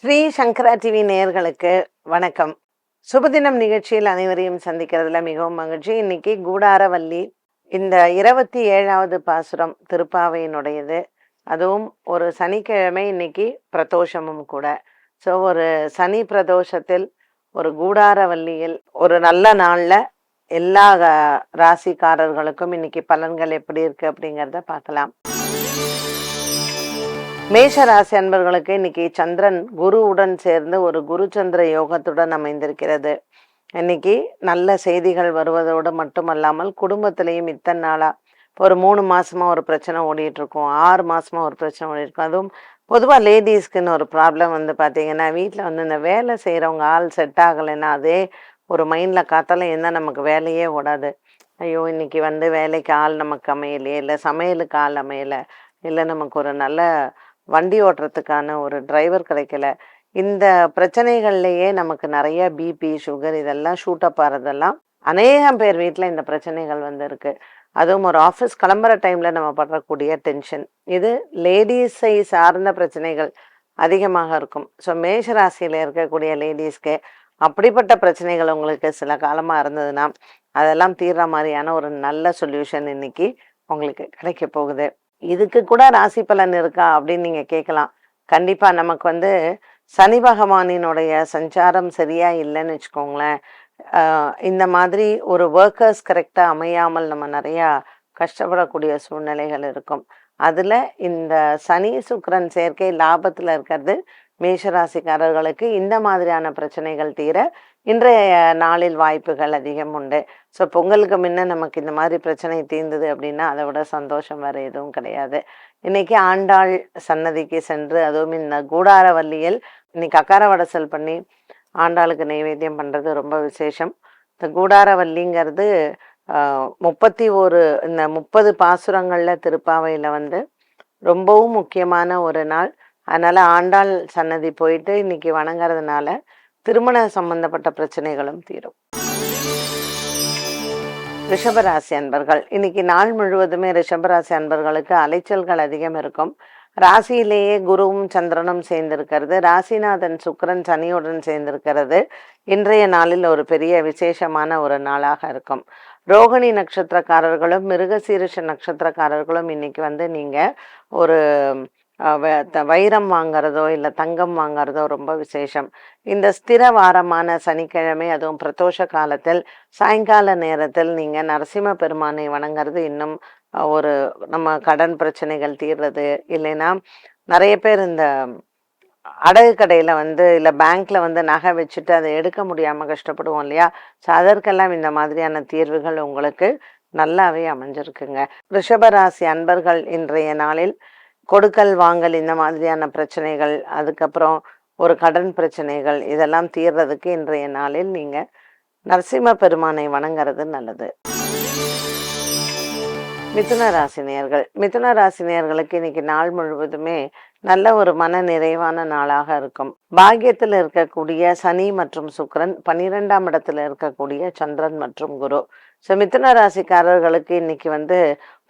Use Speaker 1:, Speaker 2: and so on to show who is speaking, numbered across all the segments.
Speaker 1: ஸ்ரீ சங்கரா TV நேயர்களுக்கு வணக்கம். சுபதினம் நிகழ்ச்சியில் அனைவரையும் சந்திக்கிறதுல மிகவும் மகிழ்ச்சி. இன்னைக்கு கூடாரவல்லி இந்த இருபத்தி ஏழாவது பாசுரம் திருப்பாவையினுடையது. அதுவும் ஒரு சனிக்கிழமை இன்னைக்கு பிரதோஷமும் கூட. ஸோ ஒரு சனி பிரதோஷத்தில் ஒரு கூடாரவல்லியில் ஒரு நல்ல நாளில் எல்லா ராசிக்காரர்களுக்கும் இன்னைக்கு பலன்கள் எப்படி இருக்கு அப்படிங்கிறத பார்க்கலாம். மேஷராசி அன்பர்களுக்கு இன்னைக்கு சந்திரன் குருவுடன் சேர்ந்து ஒரு குரு சந்திர யோகத்துடன் அமைந்திருக்கிறது. இன்னைக்கு நல்ல செய்திகள் வருவதோடு மட்டுமல்லாமல் குடும்பத்திலையும் இத்தனை நாளா இப்போ ஒரு மூணு மாசமா ஒரு பிரச்சனை ஓடிட்டு இருக்கும் ஆறு மாசமா ஒரு பிரச்சனை ஓடிட்டு இருக்கும் அதுவும் பொதுவாக லேடிஸ்க்குன்னு ஒரு ப்ராப்ளம் வந்து பார்த்தீங்கன்னா வீட்டில் வந்து இந்த வேலை செய்கிறவங்க ஆள் செட் ஆகலைன்னா அதே ஒரு மைண்டில் காத்தால என்ன நமக்கு வேலையே ஓடாது. ஐயோ இன்னைக்கு வந்து வேலைக்கு ஆள் நமக்கு அமையலையே இல்லை சமையலுக்கு ஆள் அமையலை இல்லை நமக்கு ஒரு நல்ல வண்டி ஓட்டுறதுக்கான ஒரு டிரைவர் கிடைக்கல. இந்த பிரச்சனைகள்லையே நமக்கு நிறைய பிபி சுகர் இதெல்லாம் ஷூட் அப் ஆகிறதெல்லாம் அநேகம் பேர் வீட்டில் இந்த பிரச்சனைகள் வந்து அதுவும் ஒரு ஆஃபீஸ் கிளம்புற டைமில் நம்ம படுறக்கூடிய டென்ஷன் இது லேடிஸை சார்ந்த பிரச்சனைகள் அதிகமாக இருக்கும். ஸோ மேஷ ராசியில் இருக்கக்கூடிய லேடிஸ்க்கு அப்படிப்பட்ட பிரச்சனைகள் உங்களுக்கு சில காலமாக இருந்ததுன்னா அதெல்லாம் தீர்ற மாதிரியான ஒரு நல்ல சொல்யூஷன் இன்னைக்கு உங்களுக்கு கிடைக்க போகுது. இதுக்கு கூட ராசி பலன் இருக்கா அப்படின்னு நீங்க கேட்கலாம் கண்டிப்பா நமக்கு வந்து சனி பகவானினுடைய சஞ்சாரம் சரியா இல்லைன்னு வச்சுக்கோங்களேன். இந்த மாதிரி ஒரு ஒர்க்கர்ஸ் கரெக்டா அமையாமல் நம்ம நிறையா கஷ்டப்படக்கூடிய சூழ்நிலைகள் இருக்கும். அதுல இந்த சனி சுக்கரன் சேர்க்கை லாபத்துல இருக்கிறது மேஷராசிக்காரர்களுக்கு இந்த மாதிரியான பிரச்சனைகள் தீர இன்றைய நாளில் வாய்ப்புகள் அதிகம் உண்டு. ஸோ பொங்கலுக்கு முன்ன நமக்கு இந்த மாதிரி பிரச்சனை தீர்ந்தது அப்படின்னா அதை விட சந்தோஷம் வேறு எதுவும் கிடையாது. இன்னைக்கு ஆண்டாள் சன்னதிக்கு சென்று அதுவும் இந்த கூடாரவல்லியில் இன்னைக்கு அக்கார வடசல் பண்ணி ஆண்டாளுக்கு நைவேத்தியம் பண்ணுறது ரொம்ப விசேஷம். இந்த கூடார வள்ளிங்கிறது முப்பத்தி ஒரு இந்த முப்பது பாசுரங்களில் திருப்பாவையில் வந்து ரொம்பவும் முக்கியமான ஒரு நாள். அதனால் ஆண்டாள் சன்னதி போயிட்டு இன்னைக்கு வணங்குறதுனால திருமண சம்பந்தப்பட்ட பிரச்சனைகளும் தீரும். ரிஷபராசி அன்பர்கள் இன்னைக்கு நாள் முழுவதுமே ரிஷபராசி அன்பர்களுக்கு அலைச்சல்கள் அதிகம் இருக்கும். ராசியிலேயே குருவும் சந்திரனும் சேர்ந்திருக்கிறது. ராசிநாதன் சுக்கரன் சனியுடன் சேர்ந்திருக்கிறது. இன்றைய நாளில் ஒரு பெரிய விசேஷமான ஒரு நாளாக இருக்கும். ரோகிணி நட்சத்திரக்காரர்களும் மிருகசீரிஷ நட்சத்திரக்காரர்களும் இன்னைக்கு வந்து நீங்கள் ஒரு வைரம் வாங்குறதோ இல்லை தங்கம் வாங்கிறதோ ரொம்ப விசேஷம். இந்த ஸ்திர வாரமான சனிக்கிழமை அதுவும் பிரதோஷ காலத்தில் சாயங்கால நேரத்தில் நீங்கள் நரசிம்ம பெருமானை வணங்குறது இன்னும் ஒரு நம்ம கடன் பிரச்சனைகள் தீர்றது இல்லைன்னா நிறைய பேர் இந்த அடகு கடையில் வந்து இல்லை பேங்க்ல வந்து நகை வச்சுட்டு அதை எடுக்க முடியாமல் கஷ்டப்படுவோம் இல்லையா? ஸோ அதற்கெல்லாம் இந்த மாதிரியான தீர்வுகள் உங்களுக்கு நல்லாவே அமைஞ்சிருக்குங்க. ரிஷபராசி அன்பர்கள் இன்றைய நாளில் கொடுக்கல் வாங்கல் இந்த மாதிரியான பிரச்சனைகள் அதுக்கப்புறம் ஒரு கடன் பிரச்சனைகள் இதெல்லாம் தீர்றதுக்கு இன்றைய நாளில் நீங்க நரசிம்ம பெருமானை வணங்குறது நல்லது. மிதுன ராசினியர்கள் மிதுன ராசினியர்களுக்கு இன்னைக்கு நாள் முழுவதுமே நல்ல ஒரு மன நிறைவான நாளாக இருக்கும். பாக்கியத்தில் இருக்கக்கூடிய சனி மற்றும் சுக்கரன் பன்னிரெண்டாம் இடத்துல இருக்கக்கூடிய சந்திரன் மற்றும் குரு. ஸோ மிதுன ராசிக்காரர்களுக்கு இன்னைக்கு வந்து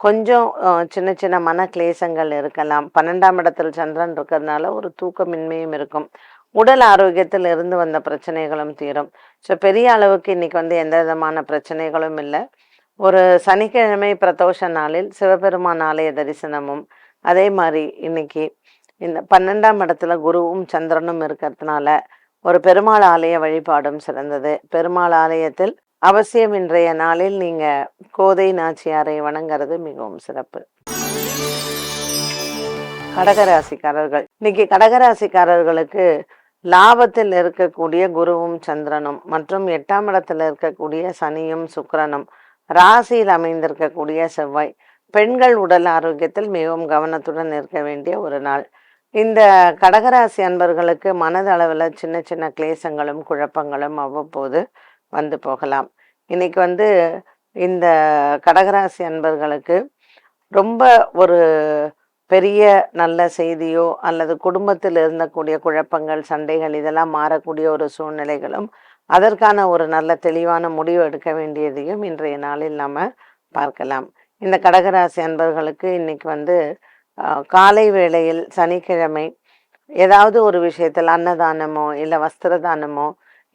Speaker 1: கொஞ்சம் சின்ன சின்ன மன கிளேசங்கள் இருக்கலாம். பன்னெண்டாம் இடத்துல சந்திரன் இருக்கிறதுனால ஒரு தூக்கமின்மையும் இருக்கும். உடல் ஆரோக்கியத்தில் இருந்து வந்த பிரச்சனைகளும் தீரும். ஸோ பெரிய அளவுக்கு இன்னைக்கு வந்து எந்த விதமான பிரச்சனைகளும் இல்லை. ஒரு சனிக்கிழமை பிரதோஷ நாளில் சிவபெருமான் ஆலய தரிசனமும் அதே மாதிரி இன்னைக்கு இந்த பன்னெண்டாம் இடத்துல குருவும் சந்திரனும் இருக்கிறதுனால ஒரு பெருமாள் ஆலய வழிபாடும் சிறந்தது. பெருமாள் ஆலயத்தில் அவசியம் இன்றைய நாளில் நீங்க கோதை நாச்சியாரை வணங்குறது மிகவும் சிறப்பு. கடகராசிக்காரர்கள். இன்னைக்கு கடகராசிக்காரர்களுக்கு லாபத்தில் இருக்கக்கூடிய குருவும் சந்திரனும் மற்றும் எட்டாம் இடத்துல இருக்கக்கூடிய சனியும் சுக்கரனும் ராசியில் அமைந்திருக்கக்கூடிய செவ்வாய் பெண்கள் உடல் ஆரோக்கியத்தில் மிகவும் கவனத்துடன் இருக்க வேண்டிய ஒரு நாள். இந்த கடகராசி அன்பர்களுக்கு மனதளவில் சின்ன சின்ன கிளேசங்களும் குழப்பங்களும் அவ்வப்போது வந்து போகலாம். இன்னைக்கு வந்து இந்த கடகராசி அன்பர்களுக்கு ரொம்ப ஒரு பெரிய நல்ல செய்தியோ அல்லது குடும்பத்தில் இருந்தக்கூடிய குழப்பங்கள் சண்டைகள் இதெல்லாம் மாறக்கூடிய ஒரு சூழ்நிலைகளும் அதற்கான ஒரு நல்ல தெளிவான முடிவு எடுக்க வேண்டியதையும் இன்றைய நாளில் நாம பார்க்கலாம். இந்த கடகராசி அன்பர்களுக்கு இன்னைக்கு வந்து காலை வேளையில் சனிக்கிழமை ஏதாவது ஒரு விஷயத்தில் அன்னதானமோ இல்லை வஸ்திர தானமோ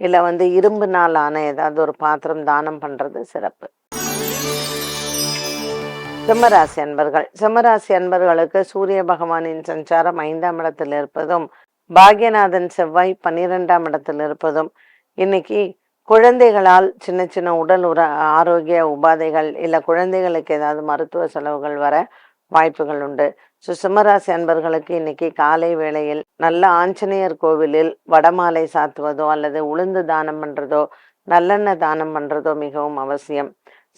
Speaker 1: இல்லை வந்து இரும்புனால் ஆன ஏதாவது ஒரு பாத்திரம் தானம் பண்ணுறது சிறப்பு. சிம்மராசி அன்பர்கள். சிம்மராசி அன்பர்களுக்கு சூரிய பகவானின் சஞ்சாரம் ஐந்தாம் இடத்தில் இருப்பதும் பாக்யநாதன் செவ்வாய் பன்னிரெண்டாம் இடத்தில் இருப்பதும் இன்னைக்கு குழந்தைகளால் சின்ன சின்ன உடல் உர ஆரோக்கிய உபாதைகள் இல்லை குழந்தைகளுக்கு ஏதாவது மருத்துவ செலவுகள் வர வாய்ப்புகள் உண்டு. ஸோ அன்பர்களுக்கு இன்னைக்கு காலை வேளையில் நல்ல ஆஞ்சநேயர் கோவிலில் வடமாலை சாத்துவதோ அல்லது உளுந்து தானம் பண்ணுறதோ நல்லெண்ணெய் தானம் பண்ணுறதோ மிகவும் அவசியம்.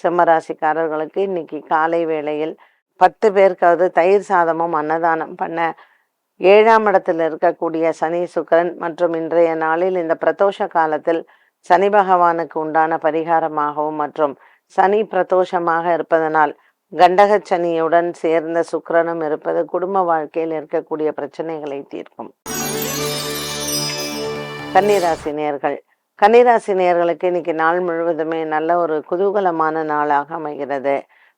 Speaker 1: சிம்மராசிக்காரர்களுக்கு இன்னைக்கு காலை வேளையில் பத்து பேருக்காவது தயிர் சாதமும் அன்னதானம் பண்ண ஏழாம் இடத்தில் இருக்கக்கூடிய சனி சுக்கரன் மற்றும் இன்றைய நாளில் இந்த பிரதோஷ காலத்தில் சனி பகவானுக்கு உண்டான பரிகாரமாகவும் மற்றும் சனி பிரதோஷமாக இருப்பதனால் கண்டகச்சனியுடன் சேர்ந்த சுக்கரனும் இருப்பது குடும்ப வாழ்க்கையில் இருக்கக்கூடிய பிரச்சனைகளை தீர்க்கும். கன்னிராசி நேர்கள். கன்னிராசி நேர்களுக்கு இன்னைக்கு நாள் முழுவதுமே நல்ல ஒரு குதூகலமான நாளாக அமைகிறது.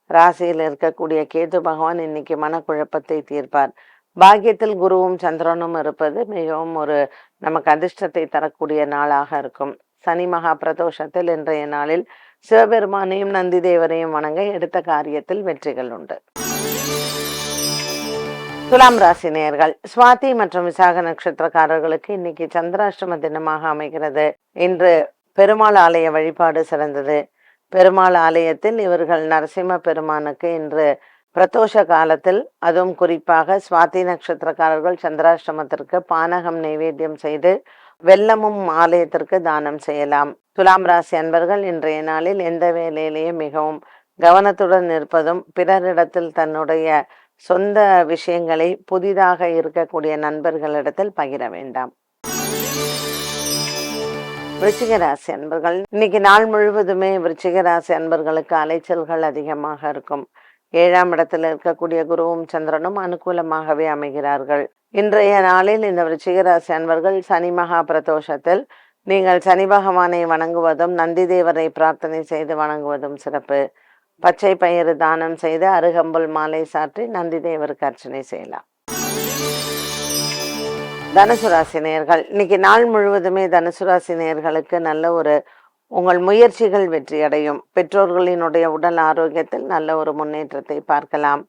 Speaker 1: ராசியில் இருக்கக்கூடிய கேது பகவான் இன்னைக்கு மனக்குழப்பத்தை தீர்ப்பார். பாக்கியத்தில் குருவும் சந்திரனும் இருப்பது மிகவும் ஒரு நமக்கு அதிர்ஷ்டத்தை தரக்கூடிய நாளாக இருக்கும். சனி மகா பிரதோஷத்தில் இன்றைய நாளில் சிவபெருமானையும் நந்தி தேவரையும் வணங்க எடுத்த காரியத்தில் வெற்றிகள் உண்டு. துலாம் ராசி நேர்கள் சுவாதி மற்றும் விசாக நட்சத்திரக்காரர்களுக்கு இன்னைக்கு சந்திராஷ்டம தினமாக அமைகிறது. இன்று பெருமாள் ஆலய வழிபாடு சிறந்தது. பெருமாள் ஆலயத்தில் இவர்கள் நரசிம்ம பெருமானுக்கு இன்று பிரதோஷ காலத்தில் அதுவும் குறிப்பாக சுவாதி நட்சத்திரக்காரர்கள் சந்திராஷ்டமத்திற்கு பானகம் நைவேத்தியம் செய்து வெள்ளமும் ஆலயத்திற்கு தானம் செய்யலாம். துலாம் ராசி அன்பர்கள் இன்றைய நாளில் எந்த வேலையிலேயும் மிகவும் கவனத்துடன் இருப்பதும் பிறரிடத்தில் தன்னுடைய சொந்த விஷயங்களை புதிதாக இருக்கக்கூடிய நண்பர்களிடத்தில் பகிர வேண்டாம். விருச்சிக ராசி அன்பர்கள் இன்னைக்கு நாள் முழுவதுமே விருச்சிக ராசி அன்பர்களுக்கு அலைச்சல்கள் அதிகமாக இருக்கும். ஏழாம் இடத்தில் இருக்கக்கூடிய குருவும் சந்திரனும் அனுகூலமாகவே அமைகிறார்கள். இன்றைய நாளில் இந்த விருச்சிக ராசி அன்பர்கள் சனி மகா பிரதோஷத்தில் நீங்கள் சனி பகவானை வணங்குவதும் நந்தி தேவரை பிரார்த்தனை செய்து வணங்குவதும் சிறப்பு. பச்சை பயிறு தானம் செய்து அருகம்புல் மாலை சாற்றி நந்தி தேவருக்கு அர்ச்சனை செய்யலாம். தனுசு ராசி நேர்கள் இன்னைக்கு நாள் முழுவதுமே தனுசு ராசி நேர்களுக்கு நல்ல ஒரு உங்கள் முயற்சிகள் வெற்றியடையும் பெற்றோர்களினுடைய உடல் ஆரோக்கியத்தில் நல்ல ஒரு முன்னேற்றத்தை பார்க்கலாம்.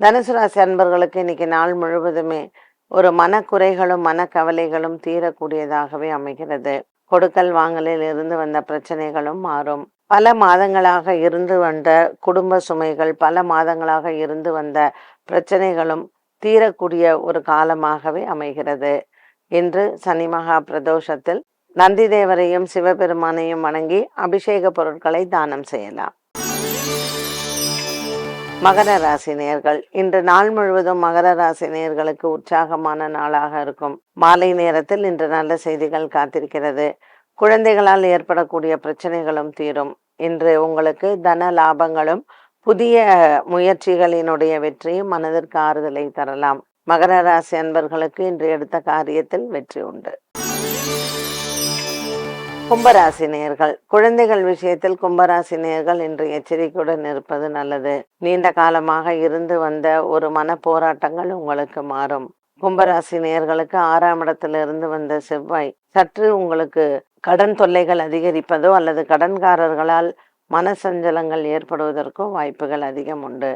Speaker 1: தனுசு ராசி அன்பர்களுக்கு இன்னைக்கு நாள் முழுவதுமே ஒரு மனக்குறைகளும் மனக்கவலைகளும் தீரக்கூடியதாகவே அமைகிறது. கொடுக்கல் வாங்கலில் இருந்து வந்த பிரச்சனைகளும் மாறும். பல மாதங்களாக இருந்து வந்த குடும்ப சுமைகள் பல மாதங்களாக இருந்து வந்த பிரச்சனைகளும் தீரக்கூடிய ஒரு காலமாகவே அமைகிறது. இன்று சனி மகா பிரதோஷத்தில் நந்தி தேவரையும் சிவபெருமானையும் வணங்கி அபிஷேக பொருட்களை தானம் செய்யலாம். மகர ராசி நேர்கள். இன்று நாள் முழுவதும் மகர ராசி நேர்களுக்கு உற்சாகமான நாளாக இருக்கும். மாலை நேரத்தில் இன்று நல்ல செய்திகள் காத்திருக்கிறது. குழந்தைகளால் ஏற்படக்கூடிய பிரச்சனைகளும் தீரும். இன்று உங்களுக்கு தன லாபங்களும் புதிய முயற்சிகளினுடைய வெற்றியும் மனதிற்கு ஆறுதலை தரலாம். மகர ராசி அன்பர்களுக்கு இன்று எடுத்த காரியத்தில் வெற்றி உண்டு. கும்பராசி நேர்கள் குழந்தைகள் விஷயத்தில் கும்பராசி நேர்கள் இன்று எச்சரிக்கையுடன் இருப்பது நல்லது. நீண்ட காலமாக இருந்து வந்த ஒரு மன போராட்டங்கள் உங்களுக்கு மாறும். கும்பராசி நேர்களுக்கு ஆறாம் இடத்துல இருந்து வந்த செவ்வாய் சற்று உங்களுக்கு கடன் தொல்லைகள் அதிகரிப்பதோ அல்லது கடன்காரர்களால் மனசஞ்சலங்கள் ஏற்படுவதற்கோ வாய்ப்புகள் அதிகம் உண்டு.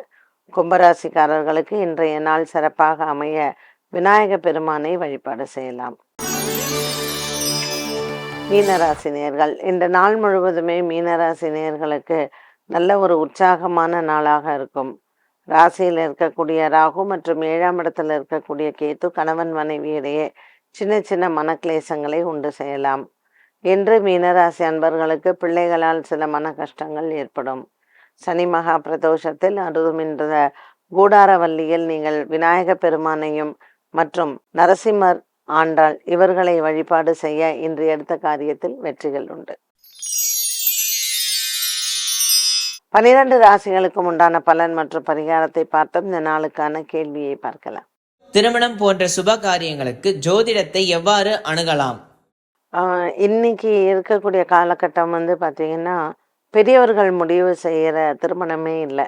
Speaker 1: கும்பராசிக்காரர்களுக்கு இன்றைய நாள் சிறப்பாக அமைய விநாயக பெருமானை வழிபாடு செய்யலாம். மீனராசி நேர்கள் இந்த நாள் முழுவதுமே மீனராசி நேர்களுக்கு நல்ல ஒரு உற்சாகமான நாளாக இருக்கும். ராசியில் இருக்கக்கூடிய ராகு மற்றும் ஏழாம் இடத்துல இருக்கக்கூடிய கேத்து கணவன் மனைவி இடையே சின்ன சின்ன மனக்லேசங்களை உண்டு செய்யலாம். இன்று மீனராசி அன்பர்களுக்கு பிள்ளைகளால் சில மன கஷ்டங்கள் ஏற்படும். சனி மகா பிரதோஷத்தில் அருதுமின்ற கூடாரவல்லியில் நீங்கள் விநாயக பெருமானையும் மற்றும் நரசிம்மர் ஆண்டாள் இவர்களை வழிபாடு செய்ய இன்று எடுத்த காரியத்தில் வெற்றிகள் உண்டு. பனிரெண்டு ராசிகளுக்கும் உண்டான பலன் மற்றும் பரிகாரத்தை பார்த்தோம். இந்த நாளுக்கான கேள்வியை பார்க்கலாம்.
Speaker 2: திருமணம் போன்ற சுப காரியங்களுக்கு ஜோதிடத்தை எவ்வாறு அணுகலாம்?
Speaker 1: ஆஹ் இன்னைக்கு இருக்கக்கூடிய காலகட்டம் வந்து பார்த்தீங்கன்னா பெரியவர்கள் முடிவு செய்கிற திருமணமே இல்லை.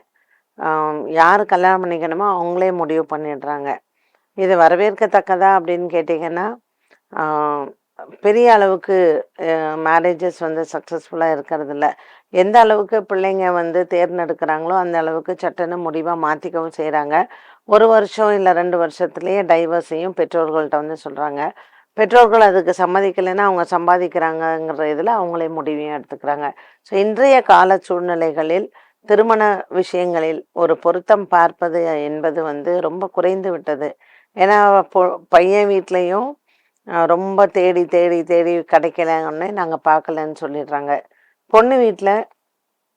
Speaker 1: யார் கல்யாணம் பண்ணிக்கணுமோ அவங்களே முடிவு பண்ணிடுறாங்க. இது வரவேற்கத்தக்கதா அப்படின்னு கேட்டிங்கன்னா பெரிய அளவுக்கு மேரேஜஸ் வந்து சக்ஸஸ்ஃபுல்லாக இருக்கிறதில்ல. எந்த அளவுக்கு பிள்ளைங்க வந்து தேர்ந்தெடுக்கிறாங்களோ அந்த அளவுக்கு சட்டன்னு முடிவாக மாற்றிக்கவும் செய்கிறாங்க ஒரு வருஷம் இல்லை ரெண்டு வருஷத்துலேயே டைவர்ஸையும் பெற்றோர்கள்ட்ட வந்து சொல்கிறாங்க பெற்றோர்கள் அதுக்கு சம்மதிக்கலைன்னா அவங்க சம்பாதிக்கிறாங்கங்கிற இதில் அவங்களே முடிவையும் எடுத்துக்கிறாங்க. ஸோ இன்றைய கால சூழ்நிலைகளில் திருமண விஷயங்களில் ஒரு பொருத்தம் பார்ப்பது என்பது வந்து ரொம்ப குறைந்து விட்டது. ஏன்னா பொ- பையன் வீட்லேயும் ரொம்ப தேடி தேடி தேடி கிடைக்கலன்னே நாங்கள் பார்க்கலன்னு சொல்லிடுறாங்க. பொண்ணு வீட்டில்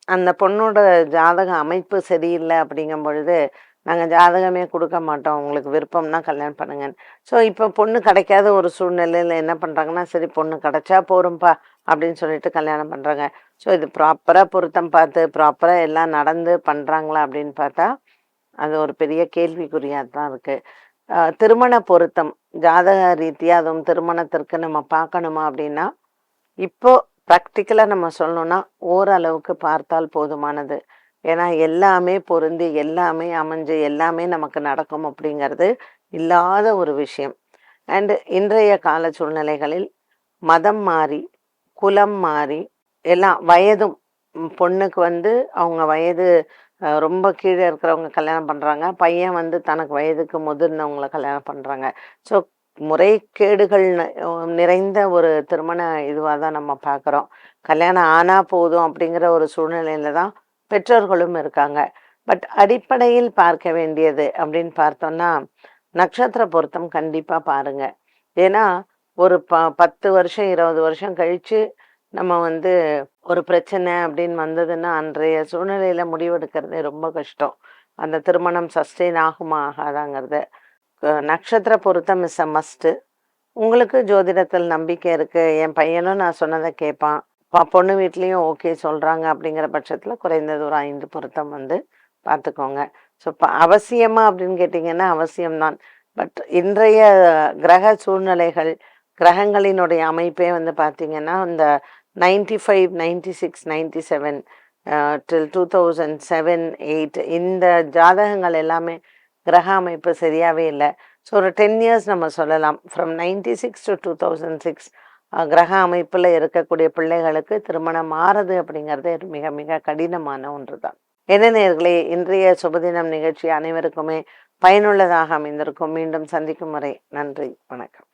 Speaker 1: அந்த பொண்ணோட ஜாதக அமைப்பு சரியில்லை அப்படிங்கும் பொழுது நாங்கள் ஜாதகமே கொடுக்க மாட்டோம். உங்களுக்கு விருப்பம்னா கல்யாணம் பண்ணுங்க ஸோ இப்போ பொண்ணு கிடைக்காத ஒரு சூழ்நிலையில் என்ன பண்ணுறாங்கன்னா சரி பொண்ணு கிடைச்சா போகிறோம்ப்பா அப்படின்னு சொல்லிட்டு கல்யாணம் பண்ணுறாங்க ஸோ இது ப்ராப்பராக பொருத்தம் பார்த்து ப்ராப்பராக எல்லாம் நடந்து பண்ணுறாங்களா அப்படின்னு பார்த்தா அது ஒரு பெரிய கேள்விக்குறியாக தான் இருக்குது திருமண பொருத்தம். ஜாதக ரீதியாக அதுவும் திருமணத்திற்கு நம்ம பார்க்கணுமா அப்படின்னா இப்போ ப்ராக்டிக்கலாக நம்ம சொல்லணும்னா ஓரளவுக்கு பார்த்தால் போதுமானது. ஏன்னா எல்லாமே பொருந்தி எல்லாமே அமைஞ்சு எல்லாமே நமக்கு நடக்கும் அப்படிங்கிறது இல்லாத ஒரு விஷயம். அண்டு இன்றைய கால சூழ்நிலைகளில் மதம் மாறி குலம் மாறி எல்லாம் வயதும் பொண்ணுக்கு வந்து அவங்க வயது ரொம்ப கீழே இருக்கிறவங்க கல்யாணம் பண்ணுறாங்க பையன் வந்து தனக்கு வயதுக்கு முதிர்ந்தவங்களை கல்யாணம் பண்ணுறாங்க ஸோ முறைகேடுகள் நிறைந்த ஒரு திருமண இதுவாக தான் நம்ம பார்க்குறோம் கல்யாணம் ஆனால் போதும் அப்படிங்கிற ஒரு சூழ்நிலையில தான் பெற்றோர்களும் இருக்காங்க. பட் அடிப்படையில் பார்க்க வேண்டியது அப்படின்னு பார்த்தோம்னா நட்சத்திர பொருத்தம் கண்டிப்பாக பாருங்கள் ஏன்னா ஒரு ப பத்து வருஷம் இருபது வருஷம் கழித்து நம்ம வந்து ஒரு பிரச்சனை அப்படின்னு வந்ததுன்னா அன்றைய சூழ்நிலையில் முடிவெடுக்கிறது ரொம்ப கஷ்டம். அந்த திருமணம் சஸ்டெயின் ஆகுமா ஆகாதாங்கிறது. நட்சத்திர பொருத்தம் இஸ் அ மஸ்ட்டு உங்களுக்கு ஜோதிடத்தில் நம்பிக்கை இருக்குது என் பையனும் நான் சொன்னதை கேட்பான். பொண்ணு வீட்லேயும் ஓகே சொல்கிறாங்க அப்படிங்கிற பட்சத்தில் குறைந்தது ஒரு ஐந்து பொருத்தம் வந்து பார்த்துக்கோங்க. ஸோ இப்போ அவசியமா அப்படின்னு கேட்டிங்கன்னா அவசியம்தான். பட் இன்றைய கிரக சூழ்நிலைகள் கிரகங்களினுடைய அமைப்பே வந்து பார்த்தீங்கன்னா இந்த ninety five ninety six ninety seven till two thousand seven eight இந்த ஜாதகங்கள் எல்லாமே கிரக அமைப்பு சரியாகவே இல்லை. ஸோ ஒரு டென் இயர்ஸ் நம்ம சொல்லலாம். From ninety six to two thousand six கிரக அமைப்பில் இருக்கக்கூடிய பிள்ளைகளுக்கு திருமணம் மாறுது அப்படிங்கிறது மிக மிக கடினமான ஒன்று தான் என்ன நேர்களே இன்றைய சுபதினம் நிகழ்ச்சி அனைவருக்குமே பயனுள்ளதாக அமைந்திருக்கும். மீண்டும் சந்திக்கும் வரை நன்றி வணக்கம்.